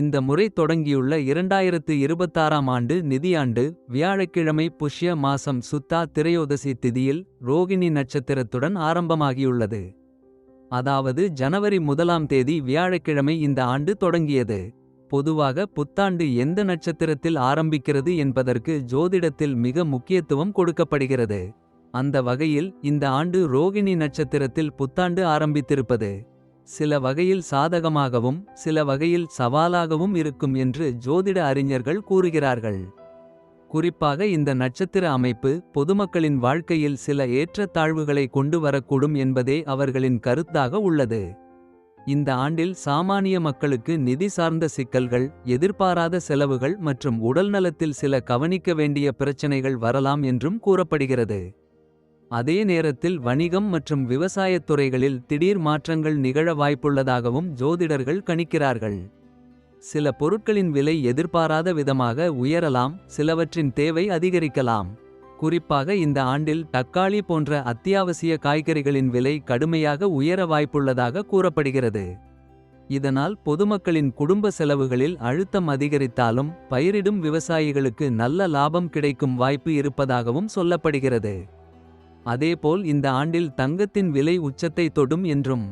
இந்த முறை தொடங்கியுள்ள இரண்டாயிரத்து இருபத்தாறாம் ஆண்டு நிதியாண்டு வியாழக்கிழமை புஷ்ய மாசம் சுத்தா திரையோதசி திதியில் ரோகிணி நட்சத்திரத்துடன் ஆரம்பமாகியுள்ளது. அதாவது ஜனவரி முதலாம் தேதி வியாழக்கிழமை இந்த ஆண்டு தொடங்கியது. பொதுவாக புத்தாண்டு எந்த நட்சத்திரத்தில் ஆரம்பிக்கிறது என்பதற்கு ஜோதிடத்தில் மிக முக்கியத்துவம் கொடுக்கப்படுகிறது. அந்த வகையில் இந்த ஆண்டு ரோகிணி நட்சத்திரத்தில் புத்தாண்டு ஆரம்பித்திருப்பது. சில வகையில் சாதகமாகவும் சில வகையில் சவாலாகவும் இருக்கும் என்று ஜோதிட அறிஞர்கள் கூறுகிறார்கள். குறிப்பாக இந்த நட்சத்திர அமைப்பு பொதுமக்களின் வாழ்க்கையில் சில ஏற்றத்தாழ்வுகளை கொண்டு வரக்கூடும் என்பதே அவர்களின் கருத்தாக உள்ளது. இந்த ஆண்டில் சாமானிய மக்களுக்கு நிதி சார்ந்த சிக்கல்கள் எதிர்பாராத செலவுகள் மற்றும் உடல்நலத்தில் சில கவனிக்க வேண்டிய பிரச்சனைகள் வரலாம் என்றும் கூறப்படுகிறது. அதே நேரத்தில் வணிகம் மற்றும் விவசாயத் துறைகளில் திடீர் மாற்றங்கள் நிகழ வாய்ப்புள்ளதாகவும் ஜோதிடர்கள் கணிக்கிறார்கள். சில பொருட்களின் விலை எதிர்பாராத விதமாக உயரலாம் சிலவற்றின் தேவை அதிகரிக்கலாம். குறிப்பாக இந்த ஆண்டில் தக்காளி போன்ற அத்தியாவசிய காய்கறிகளின் விலை கடுமையாக உயர வாய்ப்புள்ளதாக கூறப்படுகிறது. இதனால் பொதுமக்களின் குடும்ப செலவுகளில் அழுத்தம் அதிகரித்தாலும் பயிரிடும் விவசாயிகளுக்கு நல்ல லாபம் கிடைக்கும் வாய்ப்பு இருப்பதாகவும் சொல்லப்படுகிறது. அதேபோல் இந்த ஆண்டில் தங்கத்தின் விலை உச்சத்தை தொடும் என்றும்.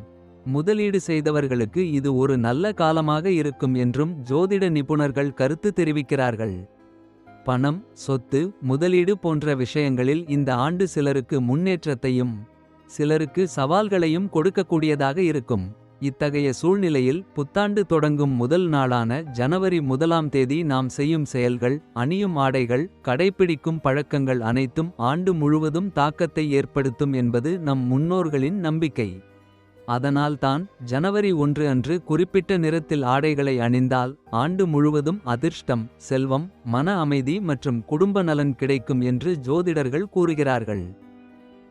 முதலீடு செய்தவர்களுக்கு இது ஒரு நல்ல காலமாக இருக்கும் என்றும் ஜோதிட நிபுணர்கள் கருத்து தெரிவிக்கிறார்கள். பணம் சொத்து முதலீடு போன்ற விஷயங்களில் இந்த ஆண்டு சிலருக்கு முன்னேற்றத்தையும். சிலருக்கு சவால்களையும் கொடுக்கக்கூடியதாக இருக்கும். இத்தகைய சூழ்நிலையில் புத்தாண்டு தொடங்கும் முதல் நாளான ஜனவரி முதலாம் தேதி நாம் செய்யும் செயல்கள் அணியும் ஆடைகள் கடைப்பிடிக்கும் பழக்கங்கள் அனைத்தும் ஆண்டு முழுவதும் தாக்கத்தை ஏற்படுத்தும் என்பது நம் முன்னோர்களின் நம்பிக்கை. அதனால்தான் ஜனவரி ஒன்று அன்று குறிப்பிட்ட நிறத்தில் ஆடைகளை அணிந்தால் ஆண்டு முழுவதும் அதிர்ஷ்டம் செல்வம் மன அமைதி மற்றும் குடும்ப நலன் கிடைக்கும் என்று ஜோதிடர்கள் கூறுகிறார்கள்.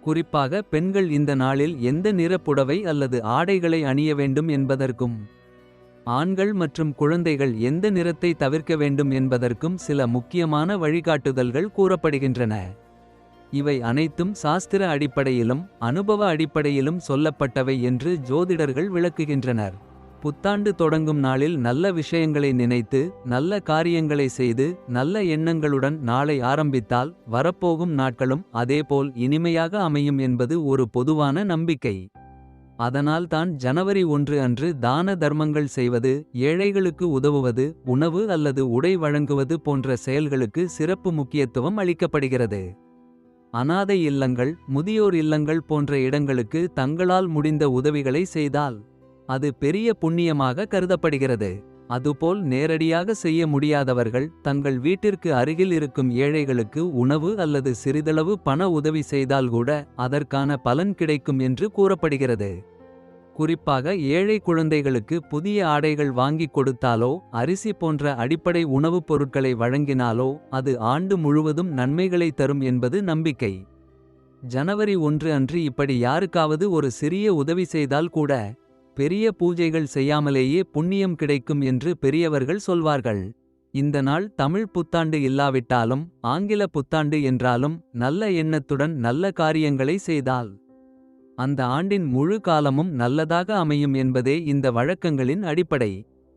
குறிப்பாக பெண்கள் இந்த நாளில் எந்த நிற புடவை அல்லது ஆடைகளை அணிய வேண்டும் என்பதற்கும். ஆண்கள் மற்றும் குழந்தைகள் எந்த நிறத்தை தவிர்க்க வேண்டும் என்பதற்கும் சில முக்கியமான வழிகாட்டுதல்கள் கூறப்படுகின்றன. இவை அனைத்தும் சாஸ்திர அடிப்படையிலும் அனுபவ அடிப்படையிலும் சொல்லப்பட்டவை என்று ஜோதிடர்கள் விளக்குகின்றனர். புத்தாண்டு தொடங்கும் நாளில் நல்ல விஷயங்களை நினைத்து நல்ல காரியங்களை செய்து நல்ல எண்ணங்களுடன் நாளை ஆரம்பித்தால் வரப்போகும் நாட்களும் அதேபோல் இனிமையாக அமையும் என்பது ஒரு பொதுவான நம்பிக்கை. அதனால்தான் ஜனவரி ஒன்று அன்று தான தர்மங்கள் செய்வது ஏழைகளுக்கு உதவுவது உணவு அல்லது உடை வழங்குவது போன்ற செயல்களுக்கு சிறப்பு முக்கியத்துவம் அளிக்கப்படுகிறது. அனாதை இல்லங்கள் முதியோர் இல்லங்கள் போன்ற இடங்களுக்கு தங்களால் முடிந்த உதவிகளை செய்தால். அது பெரிய புண்ணியமாக கருதப்படுகிறது. அதுபோல் நேரடியாக செய்ய முடியாதவர்கள் தங்கள் வீட்டிற்கு அருகில் இருக்கும் ஏழைகளுக்கு உணவு அல்லது சிறிதளவு பண உதவி செய்தால் கூட அதற்கான பலன் கிடைக்கும் என்று கூறப்படுகிறது. குறிப்பாக ஏழை குழந்தைகளுக்கு புதிய ஆடைகள் வாங்கிக் கொடுத்தாலோ அரிசி போன்ற அடிப்படை உணவுப் பொருட்களை வழங்கினாலோ அது ஆண்டு முழுவதும் நன்மைகளை தரும் என்பது நம்பிக்கை. ஜனவரி ஒன்று அன்று இப்படி யாருக்காவது ஒரு சிறிய உதவி செய்தால் கூட. பெரிய பூஜைகள் செய்யாமலேயே புண்ணியம் கிடைக்கும் என்று பெரியவர்கள் சொல்வார்கள். இந்த நாள் தமிழ் புத்தாண்டு இல்லாவிட்டாலும் ஆங்கில புத்தாண்டு என்றாலும் நல்ல எண்ணத்துடன் நல்ல காரியங்களை செய்தால். அந்த ஆண்டின் முழு காலமும் நல்லதாக அமையும் என்பதே இந்த வழக்கங்களின் அடிப்படை.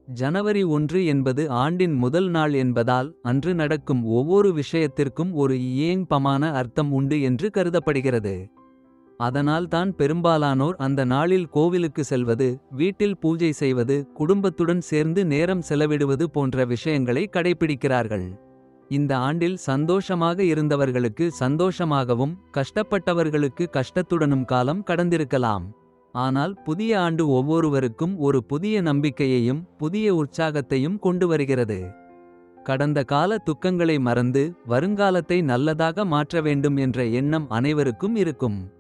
ஜனவரி ஒன்று என்பது ஆண்டின் முதல் நாள் என்பதால் அன்று நடக்கும் ஒவ்வொரு விஷயத்திற்கும் ஒரு இயேங்பமான அர்த்தம் உண்டு என்று கருதப்படுகிறது. அதனால்தான் பெரும்பாலானோர் அந்த நாளில் கோவிலுக்கு செல்வது வீட்டில் பூஜை செய்வது குடும்பத்துடன் சேர்ந்து நேரம் செலவிடுவது போன்ற விஷயங்களை கடைப்பிடிக்கிறார்கள். இந்த ஆண்டில் சந்தோஷமாக இருந்தவர்களுக்கு சந்தோஷமாகவும் கஷ்டப்பட்டவர்களுக்கு கஷ்டத்துடனும் காலம் கடந்திருக்கலாம். ஆனால் புதிய ஆண்டு ஒவ்வொருவருக்கும் ஒரு புதிய நம்பிக்கையையும் புதிய உற்சாகத்தையும் கொண்டு வருகிறது. கடந்த கால துக்கங்களை மறந்து வருங்காலத்தை நல்லதாக மாற்ற வேண்டும் என்ற எண்ணம் அனைவருக்கும் இருக்கும்.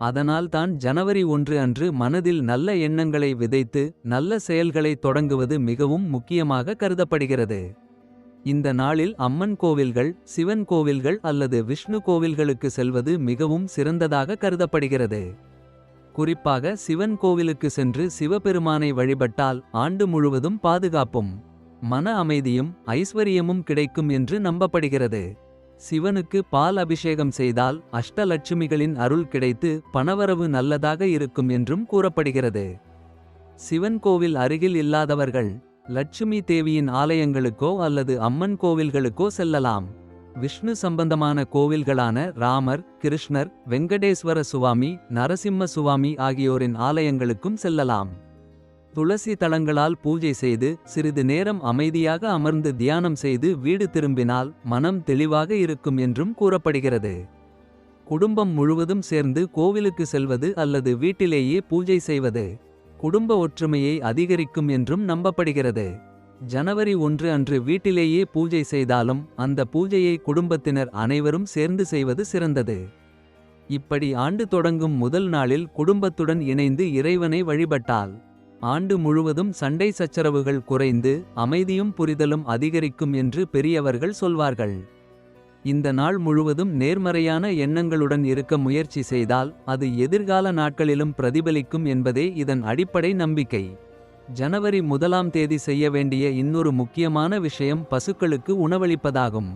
அதனால்தான் ஜனவரி ஒன்று அன்று மனதில் நல்ல எண்ணங்களை விதைத்து நல்ல செயல்களை தொடங்குவது மிகவும் முக்கியமாக கருதப்படுகிறது. இந்த நாளில் அம்மன் கோவில்கள் சிவன் கோவில்கள் அல்லது விஷ்ணு கோவில்களுக்கு செல்வது மிகவும் சிறந்ததாக கருதப்படுகிறது. குறிப்பாக சிவன் கோவிலுக்கு சென்று சிவபெருமானை வழிபட்டால் ஆண்டு முழுவதும் பாதுகாப்பும். மன அமைதியும் ஐஸ்வரியமும் கிடைக்கும் என்று நம்பப்படுகிறது. சிவனுக்கு பால் அபிஷேகம் செய்தால் அஷ்டலட்சுமிகளின் அருள் கிடைத்து பணவரவு நல்லதாக இருக்கும் என்றும் கூறப்படுகிறது. சிவன் கோவில் அருகில் இல்லாதவர்கள் லட்சுமி தேவியின் ஆலயங்களுக்கோ அல்லது அம்மன் கோவில்களுக்கோ செல்லலாம் விஷ்ணு சம்பந்தமான கோவில்களான ராமர் கிருஷ்ணர் வெங்கடேஸ்வர சுவாமி நரசிம்ம சுவாமி ஆகியோரின் ஆலயங்களுக்கும் செல்லலாம் துளசி தலங்களால் பூஜை செய்து சிறிது நேரம் அமைதியாக அமர்ந்து தியானம் செய்து வீடு திரும்பினால் மனம் தெளிவாக இருக்கும் என்றும் கூறப்படுகிறது. குடும்பம் முழுவதும் சேர்ந்து கோவிலுக்கு செல்வது அல்லது வீட்டிலேயே பூஜை செய்வது குடும்ப ஒற்றுமையை அதிகரிக்கும் என்றும் நம்பப்படுகிறது. ஜனவரி ஒன்று அன்று வீட்டிலேயே பூஜை செய்தாலும் அந்த பூஜையை குடும்பத்தினர் அனைவரும் சேர்ந்து செய்வது சிறந்தது. இப்படி ஆண்டு தொடங்கும் முதல் நாளில் குடும்பத்துடன் இணைந்து இறைவனை வழிபட்டால் ஆண்டு முழுவதும் சண்டை சச்சரவுகள் குறைந்து அமைதியும் புரிதலும் அதிகரிக்கும் என்று பெரியவர்கள் சொல்வார்கள். இந்த நாள் முழுவதும் நேர்மறையான எண்ணங்களுடன் இருக்க முயற்சி செய்தால் அது எதிர்கால நாட்களிலும் பிரதிபலிக்கும் என்பதே இதன் அடிப்படை நம்பிக்கை. ஜனவரி முதலாம் தேதி செய்ய வேண்டிய இன்னொரு முக்கியமான விஷயம் பசுக்களுக்கு உணவளிப்பதாகும்.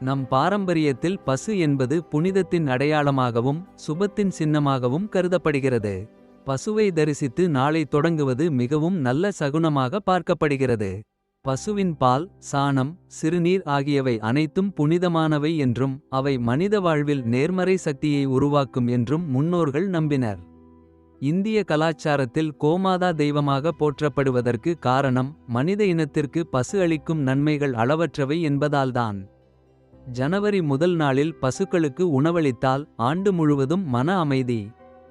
நம் பாரம்பரியத்தில் பசு என்பது புனிதத்தின் அடையாளமாகவும் சுபத்தின் சின்னமாகவும் கருதப்படுகிறது. பசுவை தரிசித்து நாளை தொடங்குவது மிகவும் நல்ல சகுனமாக பார்க்கப்படுகிறது. பசுவின் பால் சாணம் சிறுநீர் ஆகியவை அனைத்தும் புனிதமானவை என்றும் அவை மனித வாழ்வில் நேர்மறை சக்தியை உருவாக்கும் என்றும் முன்னோர்கள் நம்பினர். இந்திய கலாச்சாரத்தில் கோமாதா தெய்வமாக போற்றப்படுவதற்கு காரணம் மனித இனத்திற்கு பசு அளிக்கும் நன்மைகள் அளவற்றவை என்பதால்தான். ஜனவரி முதல் நாளில் பசுக்களுக்கு உணவளித்தால் ஆண்டு முழுவதும் மன அமைதி.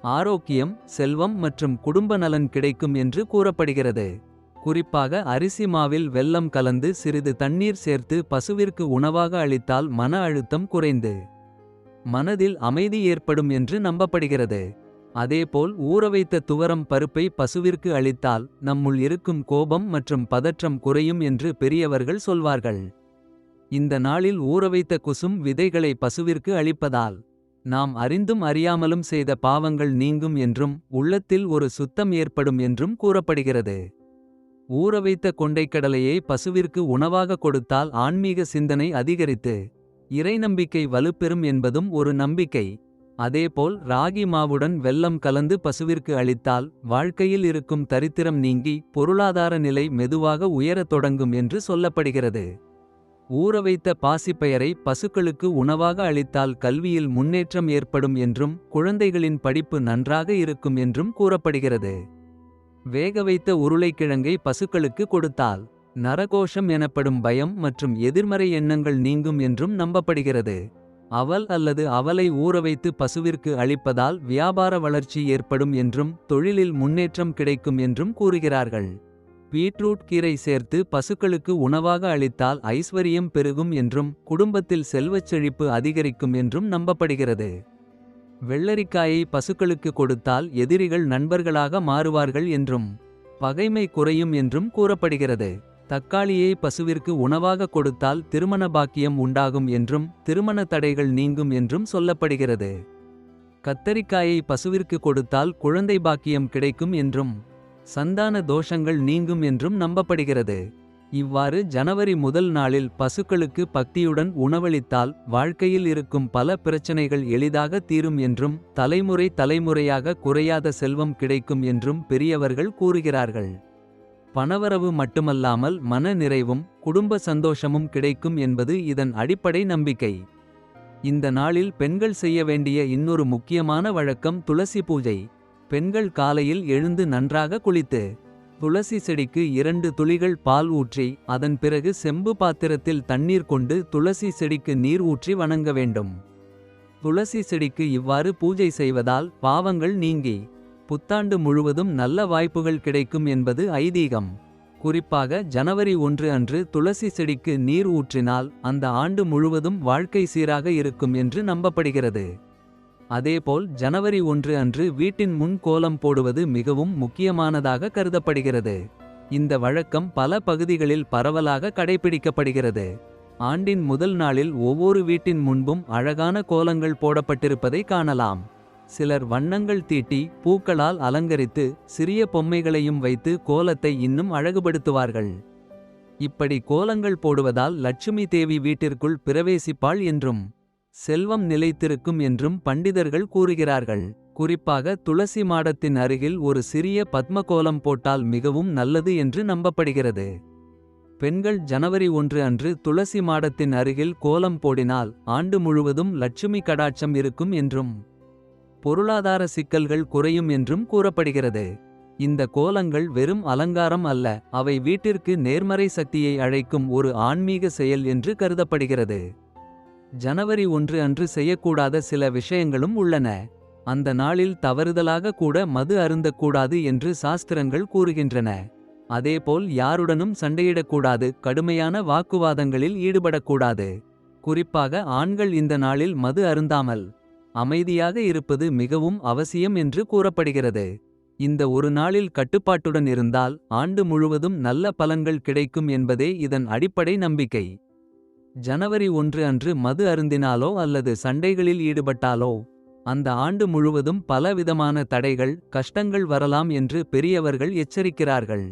ஆரோக்கியம் செல்வம் மற்றும் குடும்ப நலன் கிடைக்கும் என்று கூறப்படுகிறது. குறிப்பாக அரிசி மாவில் வெல்லம் கலந்து சிறிது தண்ணீர் சேர்த்து பசுவிற்கு உணவாக அளித்தால் மன அழுத்தம் குறைந்து மனதில் அமைதி ஏற்படும் என்று நம்பப்படுகிறது. அதேபோல் ஊறவைத்த துவரம் பருப்பை பசுவிற்கு அளித்தால் நம்முள் இருக்கும் கோபம் மற்றும் பதற்றம் குறையும் என்று பெரியவர்கள் சொல்வார்கள். இந்த நாளில் ஊறவைத்த குசும் விதைகளை பசுவிற்கு அளிப்பதால் நாம் அறிந்தும் அறியாமலும் செய்த பாவங்கள் நீங்கும் என்றும் உள்ளத்தில் ஒரு சுத்தம் ஏற்படும் என்றும் கூறப்படுகிறது. ஊறவைத்த கொண்டைக்கடலையை பசுவிற்கு உணவாக கொடுத்தால் ஆன்மீக சிந்தனை அதிகரித்து இறைநம்பிக்கை வலுப்பெறும் என்பதும் ஒரு நம்பிக்கை. அதேபோல் ராகி மாவுடன் வெல்லம் கலந்து பசுவிற்கு அளித்தால் வாழ்க்கையில் இருக்கும் தரித்திரம் நீங்கி பொருளாதார நிலை மெதுவாக உயரத் தொடங்கும் என்று சொல்லப்படுகிறது. ஊறவைத்த பாசிப்பயரை பசுக்களுக்கு உணவாக அளித்தால் கல்வியில் முன்னேற்றம் ஏற்படும் என்றும் குழந்தைகளின் படிப்பு நன்றாக இருக்கும் என்றும் கூறப்படுகிறது. வேகவைத்த உருளைக்கிழங்கை பசுக்களுக்கு கொடுத்தால் நரகோஷம் எனப்படும் பயம் மற்றும் எதிர்மறை எண்ணங்கள் நீங்கும் என்றும் நம்பப்படுகிறது. அவல் அல்லது அவலை ஊறவைத்து பசுவிற்கு அளிப்பதால் வியாபார வளர்ச்சி ஏற்படும் என்றும் தொழிலில் முன்னேற்றம் கிடைக்கும் என்றும் கூறுகிறார்கள். பீட்ரூட் கீரை சேர்த்து பசுக்களுக்கு உணவாக அளித்தால் ஐஸ்வரியம் பெருகும் என்றும் குடும்பத்தில் செல்வச் செழிப்பு அதிகரிக்கும் என்றும் நம்பப்படுகிறது. வெள்ளரிக்காயை பசுக்களுக்கு கொடுத்தால் எதிரிகள் நண்பர்களாக மாறுவார்கள் என்றும் பகைமை குறையும் என்றும் கூறப்படுகிறது. தக்காளியை பசுவிற்கு உணவாக கொடுத்தால் திருமண பாக்கியம் உண்டாகும் என்றும் திருமண தடைகள் நீங்கும் என்றும் சொல்லப்படுகிறது. கத்தரிக்காயை பசுவிற்கு கொடுத்தால் குழந்தை பாக்கியம் கிடைக்கும் என்றும் சந்தான தோஷங்கள் நீங்கும் என்றும் நம்பப்படுகிறது. இவ்வாறு ஜனவரி முதல் நாளில் பசுக்களுக்கு பக்தியுடன் உணவளித்தால் வாழ்க்கையில் இருக்கும் பல பிரச்சனைகள் எளிதாக தீரும் என்றும் தலைமுறை தலைமுறையாக குறையாத செல்வம் கிடைக்கும் என்றும் பெரியவர்கள் கூறுகிறார்கள். பணவரவு மட்டுமல்லாமல் மன நிறைவும் குடும்ப சந்தோஷமும் கிடைக்கும் என்பது இதன் அடிப்படை நம்பிக்கை. இந்த நாளில் பெண்கள் செய்ய வேண்டிய இன்னொரு முக்கியமான வழக்கம் துளசி பூஜை. பெண்கள் காலையில் எழுந்து நன்றாக குளித்து துளசி செடிக்கு இரண்டு துளிகள் பால் ஊற்றி அதன் பிறகு செம்பு பாத்திரத்தில் தண்ணீர் கொண்டு துளசி செடிக்கு நீர் ஊற்றி வணங்க வேண்டும். துளசி செடிக்கு இவ்வாறு பூஜை செய்வதால் பாவங்கள் நீங்கி புத்தாண்டு முழுவதும் நல்ல வாய்ப்புகள் கிடைக்கும் என்பது ஐதீகம். குறிப்பாக ஜனவரி ஒன்று அன்று துளசி செடிக்கு நீர் ஊற்றினால் அந்த ஆண்டு முழுவதும் வாழ்க்கை சீராக இருக்கும் என்று நம்பப்படுகிறது. அதேபோல் ஜனவரி ஒன்று அன்று வீட்டின் முன் கோலம் போடுவது மிகவும் முக்கியமானதாக கருதப்படுகிறது. இந்த வழக்கம் பல பகுதிகளில் பரவலாக கடைபிடிக்கப்படுகிறது. ஆண்டின் முதல் நாளில் ஒவ்வொரு வீட்டின் முன்பும் அழகான கோலங்கள் போடப்பட்டிருப்பதை காணலாம். சிலர் வண்ணங்கள் தீட்டி பூக்களால் அலங்கரித்து சிறிய பொம்மைகளையும் வைத்து கோலத்தை இன்னும் அழகுபடுத்துவார்கள். இப்படி கோலங்கள் போடுவதால் லட்சுமி தேவி வீட்டிற்குள் பிரவேசிப்பாள் என்றும் செல்வம் நிலைத்திருக்கும் என்றும் பண்டிதர்கள் கூறுகிறார்கள். குறிப்பாக துளசி மாடத்தின் அருகில் ஒரு சிறிய பத்ம கோலம் போட்டால் மிகவும் நல்லது என்று நம்பப்படுகிறது. பெண்கள் ஜனவரி ஒன்று அன்று துளசி மாடத்தின் அருகில் கோலம் போடினால் ஆண்டு முழுவதும் லட்சுமி கடாட்சம் இருக்கும் என்றும் பொருளாதார சிக்கல்கள் குறையும் என்றும் கூறப்படுகிறது. இந்த கோலங்கள் வெறும் அலங்காரம் அல்ல அவை வீட்டிற்கு நேர்மறை சக்தியை அழைக்கும் ஒரு ஆன்மீக செயல் என்று கருதப்படுகிறது. ஜனவரி ஒன்று அன்று செய்யக்கூடாத சில விஷயங்களும் உள்ளன. அந்த நாளில் தவறுதலாக கூட மது அருந்தக்கூடாது என்று சாஸ்திரங்கள் கூறுகின்றன. அதேபோல் யாருடனும் சண்டையிடக்கூடாது கடுமையான வாக்குவாதங்களில் ஈடுபடக்கூடாது. குறிப்பாக ஆண்கள் இந்த நாளில் மது அருந்தாமல் அமைதியாக இருப்பது மிகவும் அவசியம் என்று கூறப்படுகிறது. இந்த ஒரு நாளில் கட்டுப்பாட்டுடன் இருந்தால் ஆண்டு முழுவதும் நல்ல பலன்கள் கிடைக்கும் என்பதே இதன் அடிப்படை நம்பிக்கை. ஜனவரி ஒன்று அன்று மது அருந்தினாலோ அல்லது சண்டைகளில் ஈடுபட்டாலோ? அந்த ஆண்டு முழுவதும் பலவிதமான தடைகள் கஷ்டங்கள் வரலாம் என்று பெரியவர்கள் எச்சரிக்கிறார்கள்.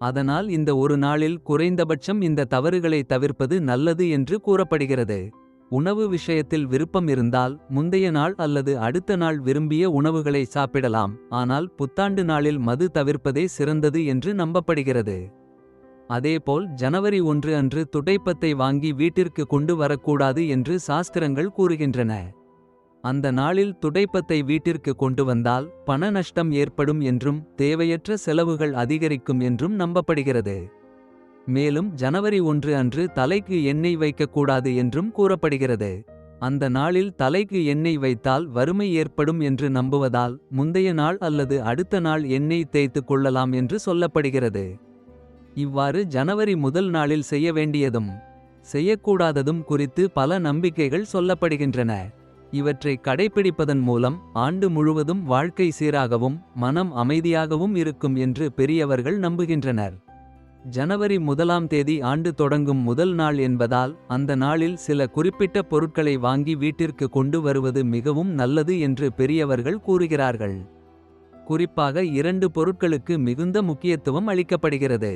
அதனால் இந்த ஒரு நாளில் குறைந்தபட்சம் இந்த தவறுகளை தவிர்ப்பது நல்லது என்று கூறப்படுகிறது. உணவு விஷயத்தில் விருப்பம் இருந்தால் முந்தைய நாள் அல்லது அடுத்த நாள் விரும்பிய உணவுகளை சாப்பிடலாம். ஆனால் புத்தாண்டு நாளில் மது தவிர்ப்பதே சிறந்தது என்று நம்பப்படுகிறது. அதேபோல் ஜனவரி ஒன்று அன்று துடைப்பத்தை வாங்கி வீட்டிற்கு கொண்டு வரக்கூடாது என்று சாஸ்திரங்கள் கூறுகின்றன. அந்த நாளில் துடைப்பத்தை வீட்டிற்கு கொண்டு வந்தால் பண நஷ்டம் ஏற்படும் என்றும் தேவையற்ற செலவுகள் அதிகரிக்கும் என்றும் நம்பப்படுகிறது. மேலும் ஜனவரி ஒன்று அன்று தலைக்கு எண்ணெய் வைக்கக்கூடாது என்றும் கூறப்படுகிறது. அந்த நாளில் தலைக்கு எண்ணெய் வைத்தால் வறுமை ஏற்படும் என்று நம்புவதால் முந்தைய நாள் அல்லது அடுத்த நாள் எண்ணெய் தேய்த்துக் கொள்ளலாம் என்று சொல்லப்படுகிறது. இவ்வாறு ஜனவரி முதல் நாளில் செய்ய வேண்டியதும் செய்யக்கூடாததும் குறித்து பல நம்பிக்கைகள் சொல்லப்படுகின்றன. இவற்றை கடைப்பிடிப்பதன் மூலம் ஆண்டு முழுவதும் வாழ்க்கை சீராகவும் மனம் அமைதியாகவும் இருக்கும் என்று பெரியவர்கள் நம்புகின்றனர். ஜனவரி முதலாம் தேதி ஆண்டு தொடங்கும் முதல் நாள் என்பதால் அந்த நாளில் சில குறிப்பிட்ட பொருட்களை வாங்கி வீட்டிற்கு கொண்டு வருவது மிகவும் நல்லது என்று பெரியவர்கள் கூறுகிறார்கள். குறிப்பாக இரண்டு பொருட்களுக்கு மிகுந்த முக்கியத்துவம் அளிக்கப்படுகிறது.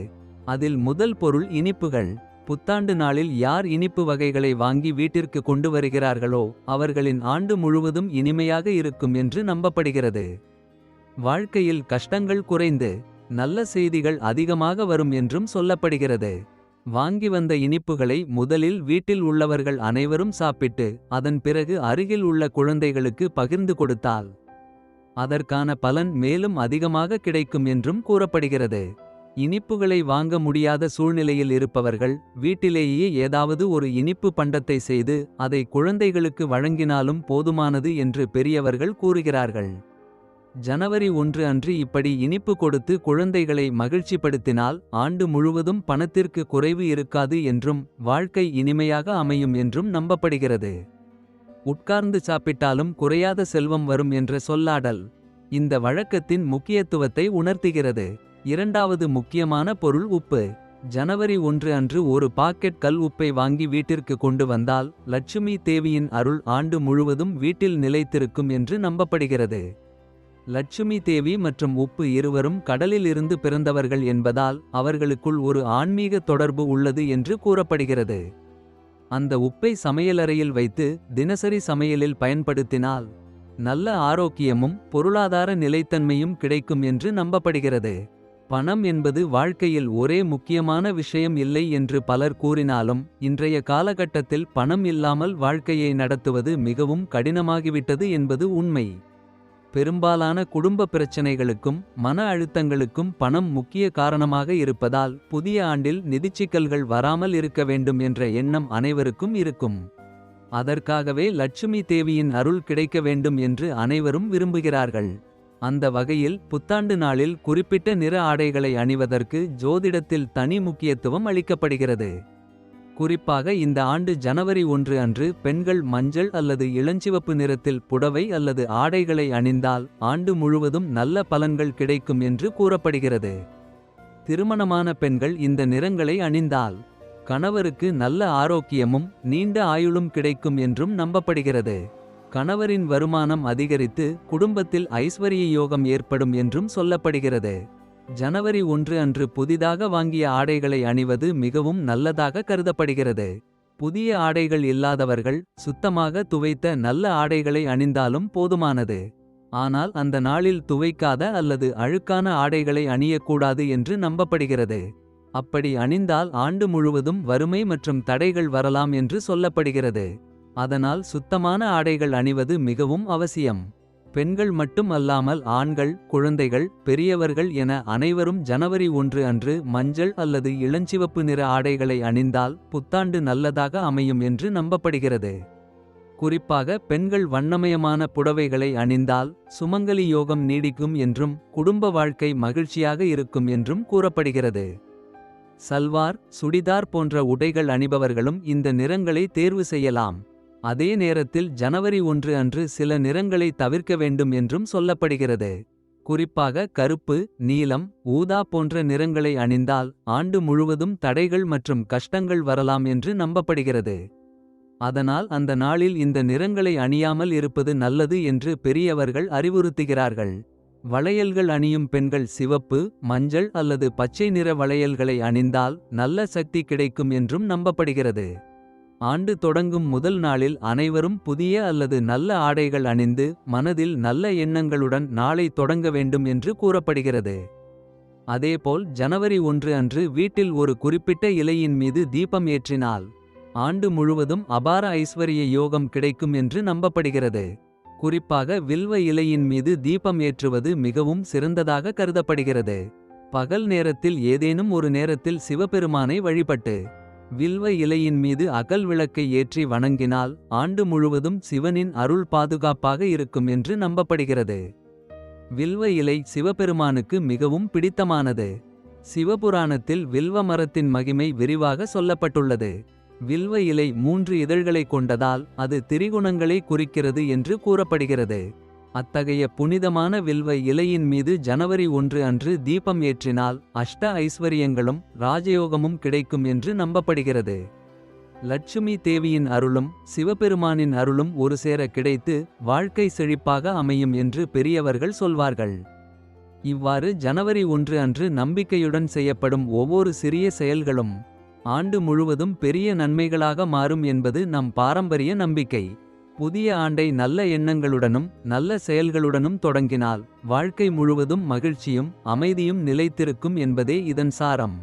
அதில் முதல் பொருள் இனிப்புகள். புத்தாண்டு நாளில் யார் இனிப்பு வகைகளை வாங்கி வீட்டிற்கு கொண்டு வருகிறார்களோ அவர்களின் ஆண்டு முழுவதும் இனிமையாக இருக்கும் என்று நம்பப்படுகிறது. வாழ்க்கையில் கஷ்டங்கள் குறைந்து நல்ல செய்திகள் அதிகமாக வரும் என்றும் சொல்லப்படுகிறது. வாங்கி வந்த இனிப்புகளை முதலில் வீட்டில் உள்ளவர்கள் அனைவரும் சாப்பிட்டு அதன் பிறகு அருகில் உள்ள குழந்தைகளுக்கு பகிர்ந்து கொடுத்தால் அதற்கான பலன் மேலும் அதிகமாக கிடைக்கும் என்றும் கூறப்படுகிறது. இனிப்புகளை வாங்க முடியாத சூழ்நிலையில் இருப்பவர்கள் வீட்டிலேயே ஏதாவது ஒரு இனிப்பு பண்டத்தை செய்து அதை குழந்தைகளுக்கு வழங்கினாலும் போதுமானது என்று பெரியவர்கள் கூறுகிறார்கள். ஜனவரி ஒன்று அன்று இப்படி இனிப்பு கொடுத்து குழந்தைகளை மகிழ்ச்சிப்படுத்தினால் ஆண்டு முழுவதும் பணத்திற்கு குறைவு இருக்காது என்றும் வாழ்க்கை இனிமையாக அமையும் என்றும் நம்பப்படுகிறது. உட்கார்ந்து சாப்பிட்டாலும் குறையாத செல்வம் வரும் என்ற சொல்லாடல் இந்த வழக்கத்தின் முக்கியத்துவத்தை உணர்த்துகிறது. இரண்டாவது முக்கியமான பொருள் உப்பு. ஜனவரி ஒன்று அன்று ஒரு பாக்கெட் கல் உப்பை வாங்கி வீட்டிற்கு கொண்டு வந்தால் லட்சுமி தேவியின் அருள் ஆண்டு முழுவதும் வீட்டில் நிலைத்திருக்கும் என்று நம்பப்படுகிறது. லட்சுமி தேவி மற்றும் உப்பு இருவரும் கடலில் இருந்து பிறந்தவர்கள் என்பதால் அவர்களுக்குள் ஒரு ஆன்மீக தொடர்பு உள்ளது என்று கூறப்படுகிறது. அந்த உப்பை சமையலறையில் வைத்து தினசரி சமையலில் பயன்படுத்தினால் நல்ல ஆரோக்கியமும் பொருளாதார நிலைத்தன்மையும் கிடைக்கும் என்று நம்பப்படுகிறது. பணம் என்பது வாழ்க்கையில் ஒரே முக்கியமான விஷயம் இல்லை என்று பலர் கூறினாலும் இன்றைய காலகட்டத்தில் பணம் இல்லாமல் வாழ்க்கையை நடத்துவது மிகவும் கடினமாகிவிட்டது என்பது உண்மை. பெரும்பாலான குடும்ப பிரச்சனைகளுக்கும் மன அழுத்தங்களுக்கும் பணம் முக்கிய காரணமாக இருப்பதால் புதிய ஆண்டில் நிதிச்சிக்கல்கள் வராமல் இருக்க வேண்டும் என்ற எண்ணம் அனைவருக்கும் இருக்கும். அதற்காகவே லட்சுமி தேவியின் அருள் கிடைக்க வேண்டும் என்று அனைவரும் விரும்புகிறார்கள். அந்த வகையில் புத்தாண்டு நாளில் குறிப்பிட்ட நிற ஆடைகளை அணிவதற்கு ஜோதிடத்தில் தனி முக்கியத்துவம் அளிக்கப்படுகிறது. குறிப்பாக இந்த ஆண்டு ஜனவரி ஒன்று அன்று பெண்கள் மஞ்சள் அல்லது இளஞ்சிவப்பு நிறத்தில் புடவை அல்லது ஆடைகளை அணிந்தால் ஆண்டு முழுவதும் நல்ல பலன்கள் கிடைக்கும் என்று கூறப்படுகிறது. திருமணமான பெண்கள் இந்த நிறங்களை அணிந்தால் கணவருக்கு நல்ல ஆரோக்கியமும் நீண்ட ஆயுளும் கிடைக்கும் என்றும் நம்பப்படுகிறது. கணவரின் வருமானம் அதிகரித்து குடும்பத்தில் ஐஸ்வரிய யோகம் ஏற்படும் என்றும் சொல்லப்படுகிறது. ஜனவரி ஒன்று அன்று புதிதாக வாங்கிய ஆடைகளை அணிவது மிகவும் நல்லதாக கருதப்படுகிறது. புதிய ஆடைகள் இல்லாதவர்கள் சுத்தமாக துவைத்த நல்ல ஆடைகளை அணிந்தாலும் போதுமானது. ஆனால் அந்த நாளில் துவைக்காத அல்லது அழுக்கான ஆடைகளை அணியக்கூடாது என்று நம்பப்படுகிறது. அப்படி அணிந்தால் ஆண்டு முழுவதும் வறுமை மற்றும் தடைகள் வரலாம் என்று சொல்லப்படுகிறது. அதனால் சுத்தமான ஆடைகள் அணிவது மிகவும் அவசியம். பெண்கள் மட்டும் அல்லாமல் ஆண்கள் குழந்தைகள் பெரியவர்கள் என அனைவரும் ஜனவரி ஒன்று அன்று மஞ்சள் அல்லது இளஞ்சிவப்பு நிற ஆடைகளை அணிந்தால் புத்தாண்டு நல்லதாக அமையும் என்று நம்பப்படுகிறது. குறிப்பாக பெண்கள் வண்ணமயமான புடவைகளை அணிந்தால் சுமங்கலி யோகம் நீடிக்கும் என்றும் குடும்ப வாழ்க்கை மகிழ்ச்சியாக இருக்கும் என்றும் கூறப்படுகிறது. சல்வார் சுடிதார் போன்ற உடைகள் அணிபவர்களும் இந்த நிறங்களை தேர்வு செய்யலாம். அதே நேரத்தில் ஜனவரி ஒன்று அன்று சில நிறங்களை தவிர்க்க வேண்டும் என்றும் சொல்லப்படுகிறது. குறிப்பாக கருப்பு நீலம் ஊதா போன்ற நிறங்களை அணிந்தால் ஆண்டு முழுவதும் தடைகள் மற்றும் கஷ்டங்கள் வரலாம் என்று நம்பப்படுகிறது. அதனால் அந்த நாளில் இந்த நிறங்களை அணியாமல் இருப்பது நல்லது என்று பெரியவர்கள் அறிவுறுத்துகிறார்கள். வளையல்கள் அணியும் பெண்கள் சிவப்பு மஞ்சள் அல்லது பச்சை நிற வளையல்களை அணிந்தால் நல்ல சக்தி கிடைக்கும் என்றும் நம்பப்படுகிறது. ஆண்டு தொடங்கும் முதல் நாளில் அனைவரும் புதிய அல்லது நல்ல ஆடைகள் அணிந்து மனதில் நல்ல எண்ணங்களுடன் நாளை தொடங்க வேண்டும் என்று கூறப்படுகிறது. அதேபோல் ஜனவரி ஒன்று அன்று வீட்டில் ஒரு குறிப்பிட்ட இலையின் மீது தீபம் ஏற்றினால். ஆண்டு முழுவதும் அபார ஐஸ்வரிய யோகம் கிடைக்கும் என்று நம்பப்படுகிறது. குறிப்பாக வில்வ இலையின் மீது தீபம் ஏற்றுவது மிகவும் சிறந்ததாக கருதப்படுகிறது. பகல் நேரத்தில் ஏதேனும் ஒரு நேரத்தில் சிவபெருமானை வழிபட்டு. வில்வ இலையின் மீது அகல் விளக்கை ஏற்றி வணங்கினால் ஆண்டு முழுவதும் சிவனின் அருள் பாதுகாப்பாக இருக்கும் என்று நம்பப்படுகிறது. வில்வ இலை சிவபெருமானுக்கு மிகவும் பிடித்தமானது. சிவபுராணத்தில் வில்வ மரத்தின் மகிமை விரிவாக சொல்லப்பட்டுள்ளது. வில்வ இலை மூன்று இதழ்களை கொண்டதால் அது திரிகுணங்களை குறிக்கிறது என்று கூறப்படுகிறது. அத்தகைய புனிதமான வில்வ இலையின் மீது ஜனவரி ஒன்று அன்று தீபம் ஏற்றினால் அஷ்ட ஐஸ்வரியங்களும் ராஜயோகமும் கிடைக்கும் என்று நம்பப்படுகிறது. லட்சுமி தேவியின் அருளும் சிவபெருமானின் அருளும் ஒரு சேர கிடைத்து வாழ்க்கை செழிப்பாக அமையும் என்று பெரியவர்கள் சொல்வார்கள். இவ்வாறு ஜனவரி ஒன்று அன்று நம்பிக்கையுடன் செய்யப்படும் ஒவ்வொரு சிறிய செயல்களும். ஆண்டு முழுவதும் பெரிய நன்மைகளாக மாறும் என்பது நம் பாரம்பரிய நம்பிக்கை. புதிய ஆண்டை நல்ல எண்ணங்களுடனும் நல்ல செயல்களுடனும் தொடங்கினால். வாழ்க்கை முழுவதும் மகிழ்ச்சியும் அமைதியும் நிலைத்திருக்கும் என்பதே இதன் சாரம்.